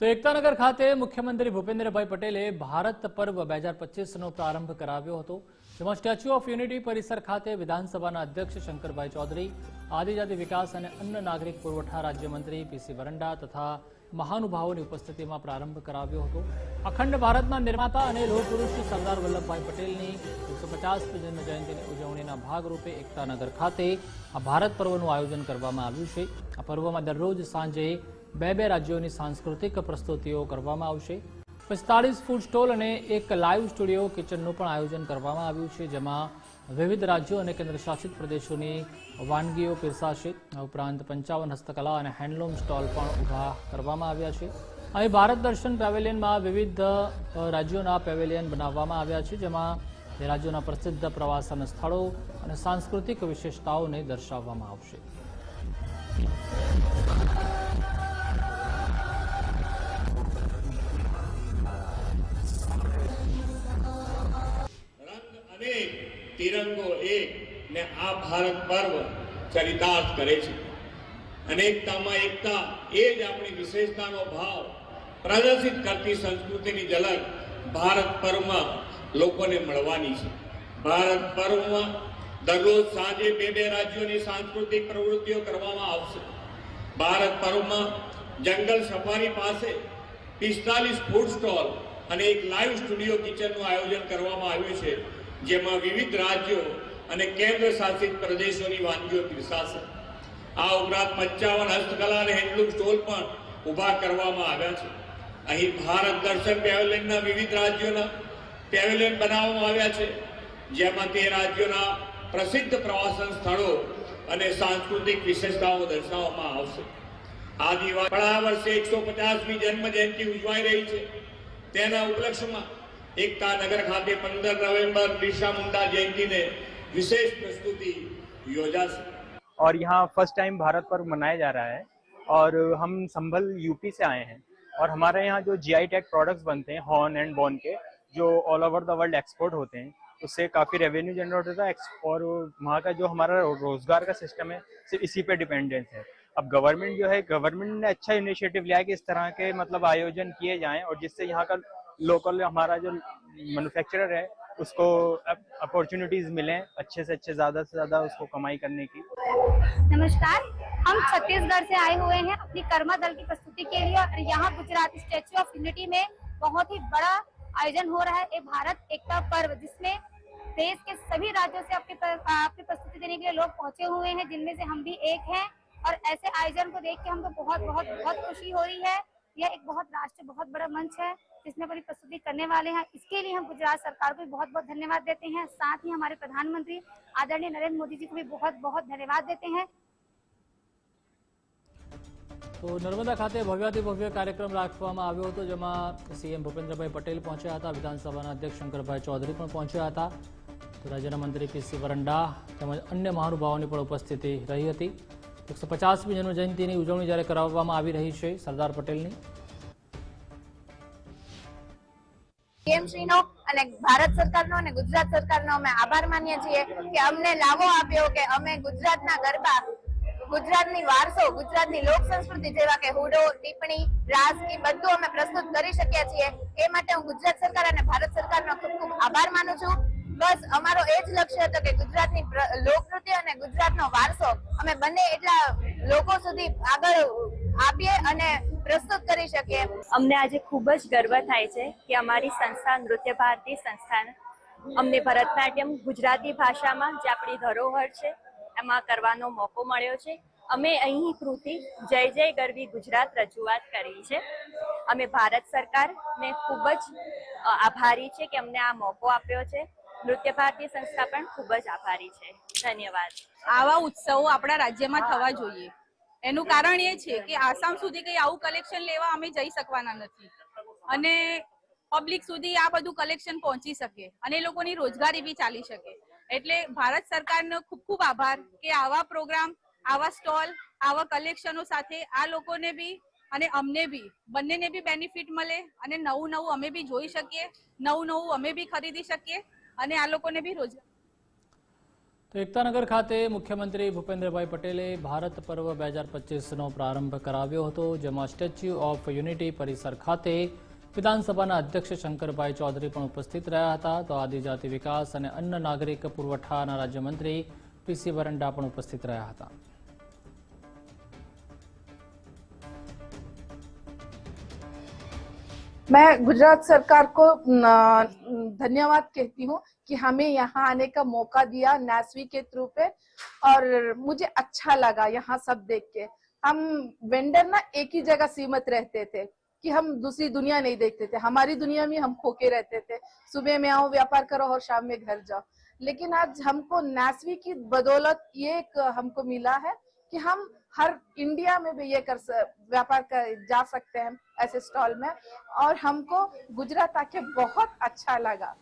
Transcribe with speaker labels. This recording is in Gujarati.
Speaker 1: તો એકતાનગર ખાતે મુખ્યમંત્રી ભૂપેન્દ્રભાઈ પટેલે ભારત પર્વ બે હજાર પચીસનો પ્રારંભ કરાવ્યો હતો. જેમાં સ્ટેચ્યુ ઓફ યુનિટી પરિસર ખાતે વિધાનસભાના અધ્યક્ષ શંકરભાઈ ચૌધરી, આદિજાતિ વિકાસ અને અન્ન નાગરિક પુરવઠા રાજ્યમંત્રી પીસી વરંડા તથા મહાનુભાવોની ઉપસ્થિતિમાં પ્રારંભ કરાવ્યો હતો. અખંડ ભારતના નિર્માતા અને લોહપુરુષ સરદાર વલ્લભભાઈ પટેલની એકસો પચાસમી જન્મ જયંતિની ઉજવણીના ભાગરૂપે એકતાનગર ખાતે આ ભારત પર્વનું આયોજન કરવામાં આવ્યું છે. આ પર્વમાં દરરોજ સાંજે બે બે રાજ્યોની સાંસ્કૃતિક પ્રસ્તુતિઓ કરવામાં આવશે. પિસ્તાળીસ ફૂડ સ્ટોલ અને એક લાઈવ સ્ટુડિયો કિચનનું પણ આયોજન કરવામાં આવ્યું છે, જેમાં વિવિધ રાજ્યો અને કેન્દ્રશાસિત પ્રદેશોની વાનગીઓ પીરસાશે. ઉપરાંત પંચાવન હસ્તકલા અને હેન્ડલૂમ સ્ટોલ પણ ઊભા કરવામાં આવ્યા છે. અહીં ભારત દર્શન પેવેલિયનમાં વિવિધ રાજ્યોના પેવેલિયન બનાવવામાં આવ્યા છે, જેમાં રાજ્યોના પ્રસિદ્ધ પ્રવાસન સ્થળો અને સાંસ્કૃતિક વિશેષતાઓને દર્શાવવામાં આવશે.
Speaker 2: અનેક તિરંગો એક ને આ ભારત પર્વ ચરિતાર્થ કરે છે. અનેકતામાં એકતા એ જ આપણી વિશેષતાનો ભાવ પ્રદર્શિત કરતી સંસ્કૃતિની ઝલક ભારત પર્વમાં લોકોને મળવાની છે. ભારત પર્વમાં દરરોજ સાંજે બે બે રાજ્યોની સાંસ્કૃતિક પ્રવૃત્તિઓ કરવામાં આવશે. ભારત પર્વમાં જંગલ સફારી પાસે પિસ્તાલીસ ફૂડ સ્ટોલ અને એક લાઈવ સ્ટુડિયો કિચનનું આયોજન કરવામાં આવ્યું છે. જેમાં વિવિધ રાજ્યો અને કેન્દ્ર શાસિત પ્રદેશોની વાનગીઓ પીરસાશે. આ ઉપરાંત પંચાવન હસ્તકલા અને હેન્ડલૂમ સ્ટોલ પણ ઊભા કરવામાં આવ્યા છે. અહીં ભારત દર્શન પેવેલિયનના વિવિધ રાજ્યોના પેવેલિયન બનાવવામાં આવ્યા છે, જેમાં તે રાજ્યોના પ્રસિદ્ધ પ્રવાસન સ્થળો અને સાંસ્કૃતિક વિશેષતાઓ દર્શાવવામાં આવશે. આ દિવાળી આ વર્ષે એકસો પચાસમી જન્મ જયંતિ ઉજવાઈ રહી છે. તેના ઉપલક્ષ્યમાં એકતા નગર ખાતે પંદર નવેમ્બર બિરસા મુંડા જયંતિને વિશેષ પ્રસ્તુતિ યોજાશે
Speaker 3: और यहाँ फर्स्ट टाइम भारत पर्व मनाया जा रहा है और हम संभल यूपी से आए हैं और हमारे यहाँ जो जीआई टैग प्रोडक्ट्स बनते हैं हॉर्न एंड बॉन के जो all over the world export होते हैं उससे काफ़ी रेवेन्यू जनरेट होता है एक्स- और वहाँ का जो हमारा रोजगार का सिस्टम है सिर्फ इसी पे डिपेंडेंस है अब गवर्नमेंट जो है गवर्नमेंट ने अच्छा इनिशिएटिव लिया है कि इस तरह के मतलब आयोजन किए जाएं और जिससे यहाँ का लोकल हमारा जो मैन्युफैक्चरर है, उसको अपॉर्चुनिटीज़ मिले अच्छे से अच्छे, ज़्यादा से ज़्यादा उसको कमाई करने की।
Speaker 4: नमस्कार, हम छत्तीसगढ़ से आए हुए हैं अपनी कर्मा दल की प्रस्तुति के लिए और यहाँ गुजरात स्टेच्यू ऑफ़ यूनिटी में बहुत ही बड़ा आयोजन हो रहा है, ये भारत एकता पर्व, जिसमें देश के सभी राज्यों से पर- आपकी प्रस्तुति देने के लिए लोग पहुँचे हुए हैं, जिनमें से हम भी एक हैं। और ऐसे आयोजन को देख के हमको बहुत बहुत बहुत खुशी हो रही है। यह एक बहुत राष्ट्र बहुत बड़ा मंच है जिसमें अपनी प्रस्तुति करने वाले हैं इसके लिए हम गुजरात सरकार को भी बहुत बहुत धन्यवाद देते हैं साथ ही हमारे प्रधानमंत्री आदरणीय नरेंद्र मोदी जी को भी बहुत बहुत धन्यवाद देते हैं
Speaker 1: તો નર્મદા ખાતે ભવ્યાતિ ભવ્ય કાર્યક્રમ રાખવામાં આવ્યો હતો જેમાં સીએમ ભૂપેન્દ્રભાઈ પટેલ પહોંચ્યા હતા વિધાનસભાના અધ્યક્ષ શંકરભાઈ ચૌધરી પણ પહોંચ્યા હતા તો રાજ્યના મંત્રી પીસી વરંડા તેમજ અન્ય મહાનુભાવોની પણ ઉપસ્થિતિ રહી હતી એકસો પચાસમી જન્મજયંતિની ઉજવણી જ્યારે કરાવવામાં આવી રહી છે સરદાર પટેલની.
Speaker 4: અને ભારત સરકારનો અને ગુજરાત સરકારનો અમે આભાર માનીએ છીએ કે અમને લાવો આપ્યો કે અમે ગુજરાતના ગરબા, ગુજરાતની વારસો, ગુજરાતની લોક સંસ્કૃતિ જેવા કે હુડો ટીપણી રાસ એ બધું અમે પ્રસ્તુત કરી શક્યા છીએ. એ માટે હું ગુજરાત સરકાર અને ભારત સરકારનો ખૂબ ખૂબ આભાર માનું છું. બસ અમારો એ જ લક્ષ્ય હતો કે ગુજરાતની લોકનૃત્ય અને ગુજરાતનો વારસો અમે બંને એટલા લોકો સુધી આગળ આપીએ અને પ્રસ્તુત કરી શકીએ.
Speaker 5: અમને આજે ખૂબ જ ગર્વ થાય છે કે અમારી સંસ્થા નૃત્ય ભારતી સંસ્થાન, અમને ભરતનાટ્યમ ગુજરાતી ભાષામાં જે આપણી ધરોહર છે, એમાં કરવાનો મોકો મળ્યો છે. અમે અહીં કૃતિ જય જય ગરવી ગુજરાત રજૂઆત કરી છે. અમે ભારત સરકારને ખૂબ જ આભારી છે કે અમને આ મોકો આપ્યો છે. નૃત્ય ભારતી સંસ્થા પણ ખૂબ જ આભારી છે. ધન્યવાદ.
Speaker 6: આવા ઉત્સવો આપણા રાજ્યમાં થવા જોઈએ. એનું કારણ એ છે કે આસામ સુધી કઈ આવું કલેક્શન લેવા અમે જઈ શકવાના નથી. અને પબ્લિક સુધી આ બધું કલેક્શન પહોંચી શકે અને લોકોની રોજગારી બી ચાલી શકે. એટલે ભારત સરકારનો ખૂબ ખૂબ આભાર કે આવા પ્રોગ્રામ આવા સ્ટોલ આવા કલેક્શનો સાથે આ લોકોને બી અને અમને બી, બંનેને બી બેનિફિટ મળે અને નવું નવું અમે બી જોઈ શકીએ, નવું નવું અમે બી ખરીદી શકીએ. અને આ લોકોને બી રોજગાર.
Speaker 1: તો એકતાનગર ખાતે મુખ્યમંત્રી ભૂપેન્દ્રભાઈ પટેલે ભારત પર્વ બે હજાર પચીસનો પ્રારંભ કરાવ્યો હતો, જેમાં સ્ટેચ્યુ ઓફ યુનિટી પરિસર ખાતે વિધાનસભાના અધ્યક્ષ શંકરભાઈ ચૌધરી પણ ઉપસ્થિત રહ્યા હતા. તો આદિજાતિ વિકાસ અને અન્ન નાગરિક પુરવઠાના રાજ્યમંત્રી પીસી વરંડા પણ ઉપસ્થિત રહ્યા હતા.
Speaker 7: मैं गुजरात सरकार को धन्यवाद कहती हूँ कि हमें यहाँ आने का मौका दिया नैसवी के थ्रू पे और मुझे अच्छा लगा यहाँ सब देख के। हम वेंडर ना एक ही जगह सीमित रहते थे कि हम दूसरी दुनिया नहीं देखते थे। हमारी दुनिया में हम खोके रहते थे। सुबह में आओ, व्यापार करो और शाम में घर जाओ। लेकिन आज हमको नैसवी की बदौलत ये एक हमको मिला है कि हम हर इंडिया में भी ये कर स- व्यापार कर जा सकते हैं ऐसे स्टॉल में और हमको गुजरात आके बहुत अच्छा लगा